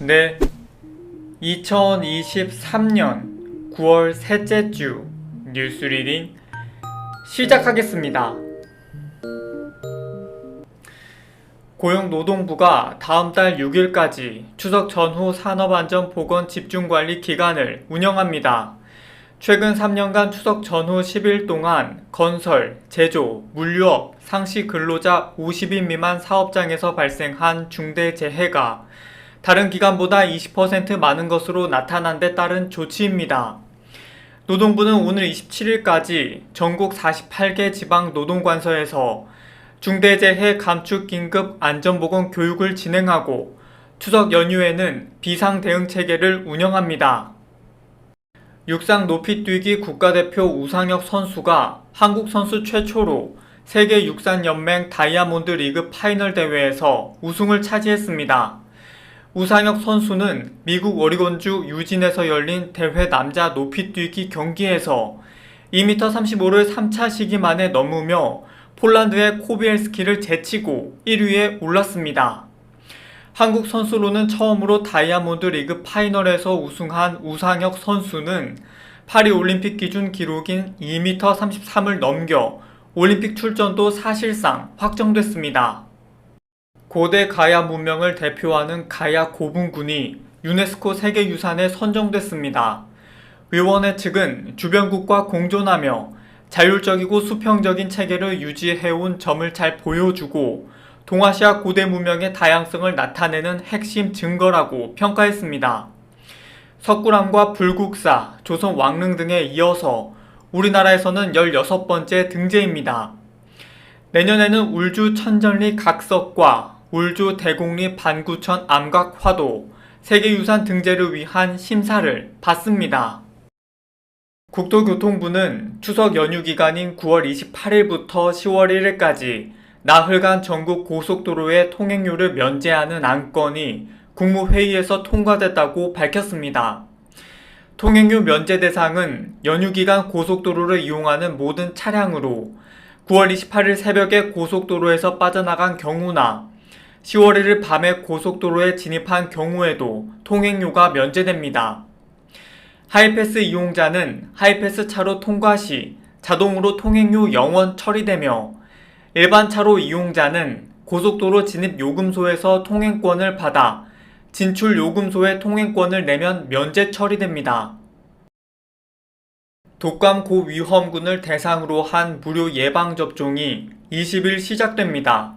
네. 2023년 9월 셋째 주 뉴스 리딩 시작하겠습니다. 고용노동부가 다음 달 6일까지 추석 전후 산업안전보건 집중관리 기간을 운영합니다. 최근 3년간 추석 전후 10일 동안 건설, 제조, 물류업, 상시 근로자 50인 미만 사업장에서 발생한 중대 재해가 다른 기간보다 20% 많은 것으로 나타난 데 따른 조치입니다. 노동부는 오늘 27일까지 전국 48개 지방 노동관서에서 중대재해 감축 긴급 안전보건 교육을 진행하고 추석 연휴에는 비상 대응 체계를 운영합니다. 육상 높이뛰기 국가대표 우상혁 선수가 한국 선수 최초로 세계 육상연맹 다이아몬드 리그 파이널 대회에서 우승을 차지했습니다. 우상혁 선수는 미국 오리곤주 유진에서 열린 대회 남자 높이뛰기 경기에서 2m35를 3차 시기 만에 넘으며 폴란드의 코비엘스키를 제치고 1위에 올랐습니다. 한국 선수로는 처음으로 다이아몬드 리그 파이널에서 우승한 우상혁 선수는 파리 올림픽 기준 기록인 2m33을 넘겨 올림픽 출전도 사실상 확정됐습니다. 고대 가야 문명을 대표하는 가야 고분군이 유네스코 세계유산에 선정됐습니다. 의원회 측은 주변국과 공존하며 자율적이고 수평적인 체계를 유지해온 점을 잘 보여주고 동아시아 고대 문명의 다양성을 나타내는 핵심 증거라고 평가했습니다. 석굴암과 불국사, 조선 왕릉 등에 이어서 우리나라에서는 16번째 등재입니다. 내년에는 울주 천전리 각석과 울주 대곡리 반구천 암각화도 세계유산 등재를 위한 심사를 받습니다. 국토교통부는 추석 연휴 기간인 9월 28일부터 10월 1일까지 나흘간 전국 고속도로의 통행료를 면제하는 안건이 국무회의에서 통과됐다고 밝혔습니다. 통행료 면제 대상은 연휴 기간 고속도로를 이용하는 모든 차량으로 9월 28일 새벽에 고속도로에서 빠져나간 경우나 10월 1일 밤에 고속도로에 진입한 경우에도 통행료가 면제됩니다. 하이패스 이용자는 하이패스 차로 통과 시 자동으로 통행료 영원 처리되며 일반 차로 이용자는 고속도로 진입 요금소에서 통행권을 받아 진출 요금소에 통행권을 내면 면제 처리됩니다. 독감 고위험군을 대상으로 한 무료 예방접종이 20일 시작됩니다.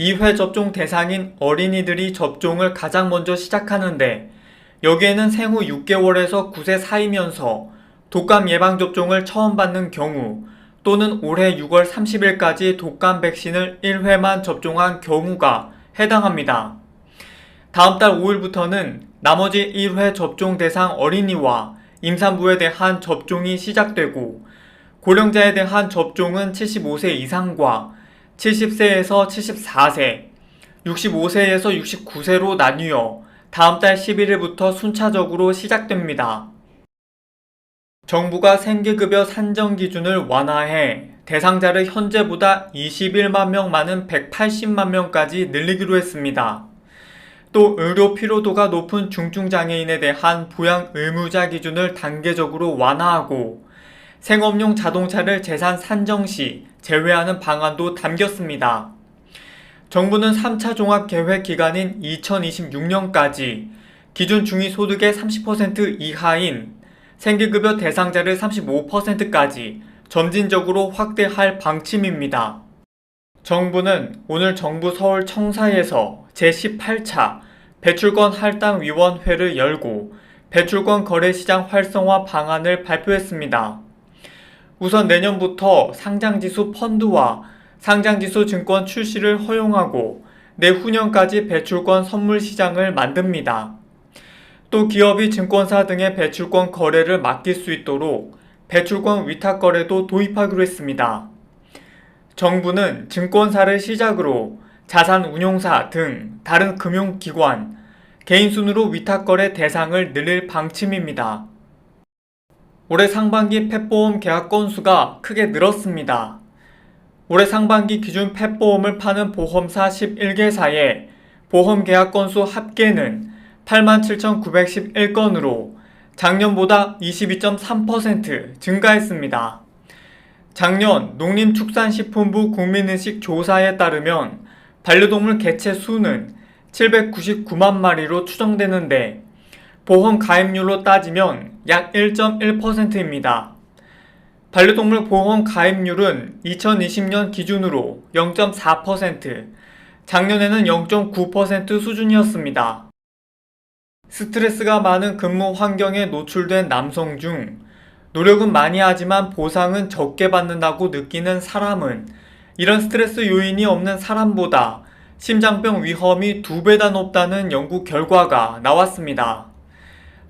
2회 접종 대상인 어린이들이 접종을 가장 먼저 시작하는데 여기에는 생후 6개월에서 9세 사이면서 독감 예방접종을 처음 받는 경우 또는 올해 6월 30일까지 독감 백신을 1회만 접종한 경우가 해당합니다. 다음 달 5일부터는 나머지 1회 접종 대상 어린이와 임산부에 대한 접종이 시작되고 고령자에 대한 접종은 75세 이상과 70세에서 74세, 65세에서 69세로 나뉘어 다음 달 11일부터 순차적으로 시작됩니다. 정부가 생계급여 산정 기준을 완화해 대상자를 현재보다 21만 명 많은 180만 명까지 늘리기로 했습니다. 또 의료 피로도가 높은 중증장애인에 대한 부양 의무자 기준을 단계적으로 완화하고 생업용 자동차를 재산 산정 시 제외하는 방안도 담겼습니다. 정부는 3차 종합 계획 기간인 2026년까지 기준 중위소득의 30% 이하인 생계급여 대상자를 35%까지 점진적으로 확대할 방침입니다. 정부는 오늘 정부 서울 청사에서 제18차 배출권 할당 위원회를 열고 배출권 거래 시장 활성화 방안을 발표했습니다. 우선 내년부터 상장지수 펀드와 상장지수 증권 출시를 허용하고 내후년까지 배출권 선물 시장을 만듭니다. 또 기업이 증권사 등의 배출권 거래를 맡길 수 있도록 배출권 위탁 거래도 도입하기로 했습니다. 정부는 증권사를 시작으로 자산 운용사 등 다른 금융기관, 개인 순으로 위탁 거래 대상을 늘릴 방침입니다. 올해 상반기 펫보험 계약 건수가 크게 늘었습니다. 올해 상반기 기준 펫보험을 파는 보험사 11개사에 보험 계약 건수 합계는 87,911건으로 작년보다 22.3% 증가했습니다. 작년 농림축산식품부 국민의식 조사에 따르면 반려동물 개체 수는 799만 마리로 추정되는데 보험 가입률로 따지면 약 1.1%입니다. 반려동물 보험 가입률은 2020년 기준으로 0.4%, 작년에는 0.9% 수준이었습니다. 스트레스가 많은 근무 환경에 노출된 남성 중 노력은 많이 하지만 보상은 적게 받는다고 느끼는 사람은 이런 스트레스 요인이 없는 사람보다 심장병 위험이 두 배나 높다는 연구 결과가 나왔습니다.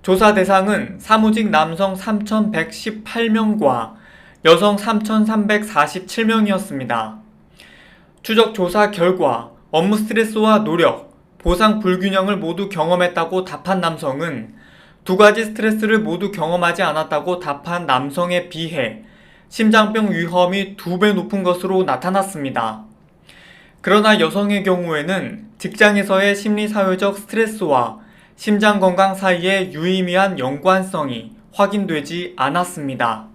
조사 대상은 사무직 남성 3,118명과 여성 3,347명이었습니다. 추적 조사 결과 업무 스트레스와 노력, 보상 불균형을 모두 경험했다고 답한 남성은 두 가지 스트레스를 모두 경험하지 않았다고 답한 남성에 비해 심장병 위험이 두 배 높은 것으로 나타났습니다. 그러나 여성의 경우에는 직장에서의 심리사회적 스트레스와 심장 건강 사이에 유의미한 연관성이 확인되지 않았습니다.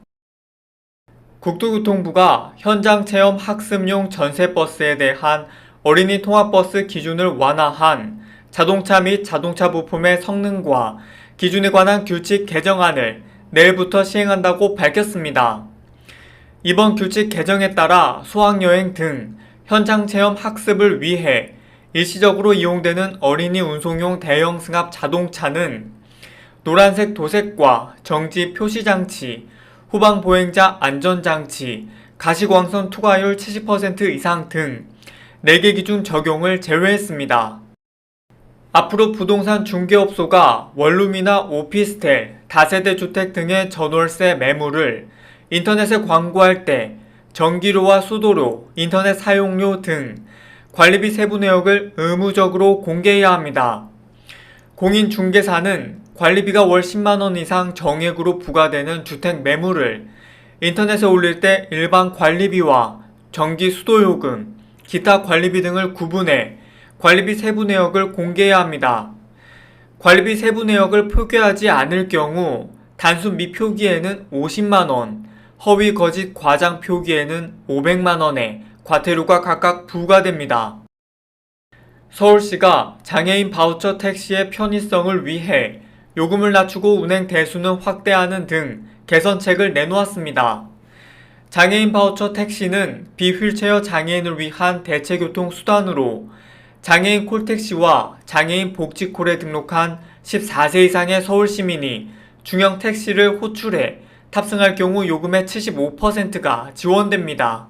국토교통부가 현장 체험 학습용 전세버스에 대한 어린이 통합버스 기준을 완화한 자동차 및 자동차 부품의 성능과 기준에 관한 규칙 개정안을 내일부터 시행한다고 밝혔습니다. 이번 규칙 개정에 따라 수학여행 등 현장 체험 학습을 위해 일시적으로 이용되는 어린이 운송용 대형 승합 자동차는 노란색 도색과 정지 표시장치, 후방 보행자 안전장치, 가시광선 투과율 70% 이상 등 4개 기준 적용을 제외했습니다. 앞으로 부동산 중개업소가 원룸이나 오피스텔, 다세대 주택 등의 전월세 매물을 인터넷에 광고할 때 전기료와 수도료, 인터넷 사용료 등 관리비 세부 내역을 의무적으로 공개해야 합니다. 공인중개사는 관리비가 월 10만원 이상 정액으로 부과되는 주택 매물을 인터넷에 올릴 때 일반 관리비와 전기 수도요금, 기타 관리비 등을 구분해 관리비 세부 내역을 공개해야 합니다. 관리비 세부 내역을 표기하지 않을 경우 단순 미표기에는 50만원, 허위 거짓 과장 표기에는 500만원의 과태료가 각각 부과됩니다. 서울시가 장애인 바우처 택시의 편의성을 위해 요금을 낮추고 운행 대수는 확대하는 등 개선책을 내놓았습니다. 장애인 바우처 택시는 비휠체어 장애인을 위한 대체교통 수단으로 장애인 콜택시와 장애인 복지콜에 등록한 14세 이상의 서울 시민이 중형 택시를 호출해 탑승할 경우 요금의 75%가 지원됩니다.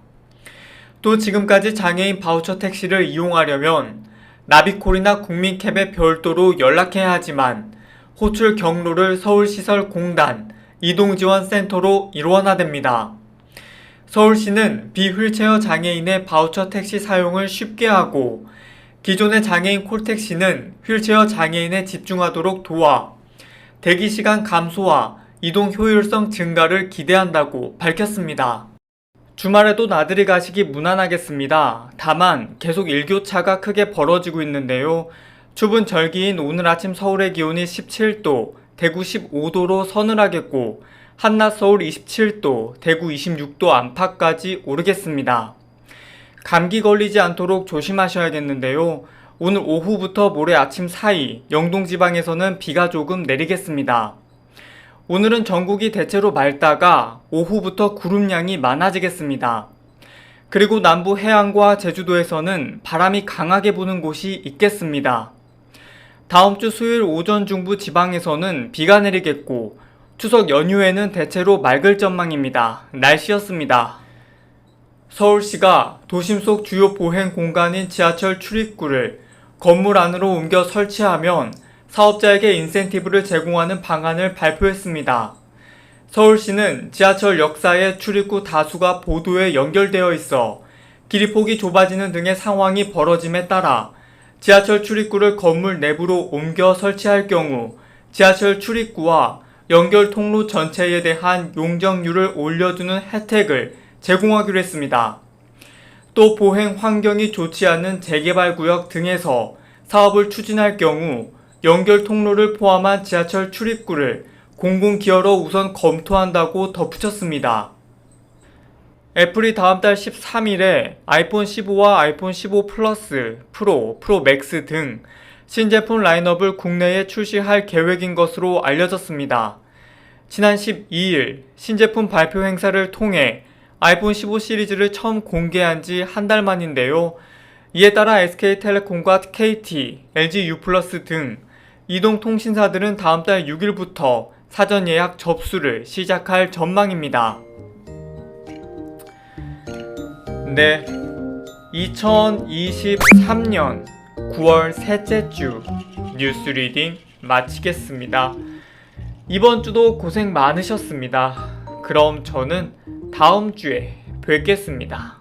또 지금까지 장애인 바우처 택시를 이용하려면 나비콜이나 국민캡에 별도로 연락해야 하지만 호출 경로를 서울시설공단 이동지원센터로 일원화됩니다. 서울시는 비휠체어 장애인의 바우처 택시 사용을 쉽게 하고 기존의 장애인 콜택시는 휠체어 장애인에 집중하도록 도와 대기시간 감소와 이동 효율성 증가를 기대한다고 밝혔습니다. 주말에도 나들이 가시기 무난하겠습니다. 다만 계속 일교차가 크게 벌어지고 있는데요. 추운 절기인 오늘 아침 서울의 기온이 17도, 대구 15도로 서늘하겠고 한낮 서울 27도, 대구 26도 안팎까지 오르겠습니다. 감기 걸리지 않도록 조심하셔야겠는데요. 오늘 오후부터 모레 아침 사이 영동 지방에서는 비가 조금 내리겠습니다. 오늘은 전국이 대체로 맑다가 오후부터 구름량이 많아지겠습니다. 그리고 남부 해안과 제주도에서는 바람이 강하게 부는 곳이 있겠습니다. 다음 주 수요일 오전 중부 지방에서는 비가 내리겠고 추석 연휴에는 대체로 맑을 전망입니다. 날씨였습니다. 서울시가 도심 속 주요 보행 공간인 지하철 출입구를 건물 안으로 옮겨 설치하면 사업자에게 인센티브를 제공하는 방안을 발표했습니다. 서울시는 지하철 역사의 출입구 다수가 보도에 연결되어 있어 길이 폭이 좁아지는 등의 상황이 벌어짐에 따라 지하철 출입구를 건물 내부로 옮겨 설치할 경우 지하철 출입구와 연결 통로 전체에 대한 용적률을 올려두는 혜택을 제공하기로 했습니다. 또 보행 환경이 좋지 않은 재개발 구역 등에서 사업을 추진할 경우 연결 통로를 포함한 지하철 출입구를 공공기여로 우선 검토한다고 덧붙였습니다. 애플이 다음 달 13일에 아이폰 15와 아이폰 15 플러스, 프로, 프로 맥스 등 신제품 라인업을 국내에 출시할 계획인 것으로 알려졌습니다. 지난 12일 신제품 발표 행사를 통해 아이폰 15 시리즈를 처음 공개한 지 한 달 만인데요. 이에 따라 SK텔레콤과 KT, LG U+ 등 이동 통신사들은 다음 달 6일부터 사전 예약 접수를 시작할 전망입니다. 네. 2023년 9월 셋째 주 뉴스 리딩 마치겠습니다. 이번 주도 고생 많으셨습니다. 그럼 저는 다음 주에 뵙겠습니다.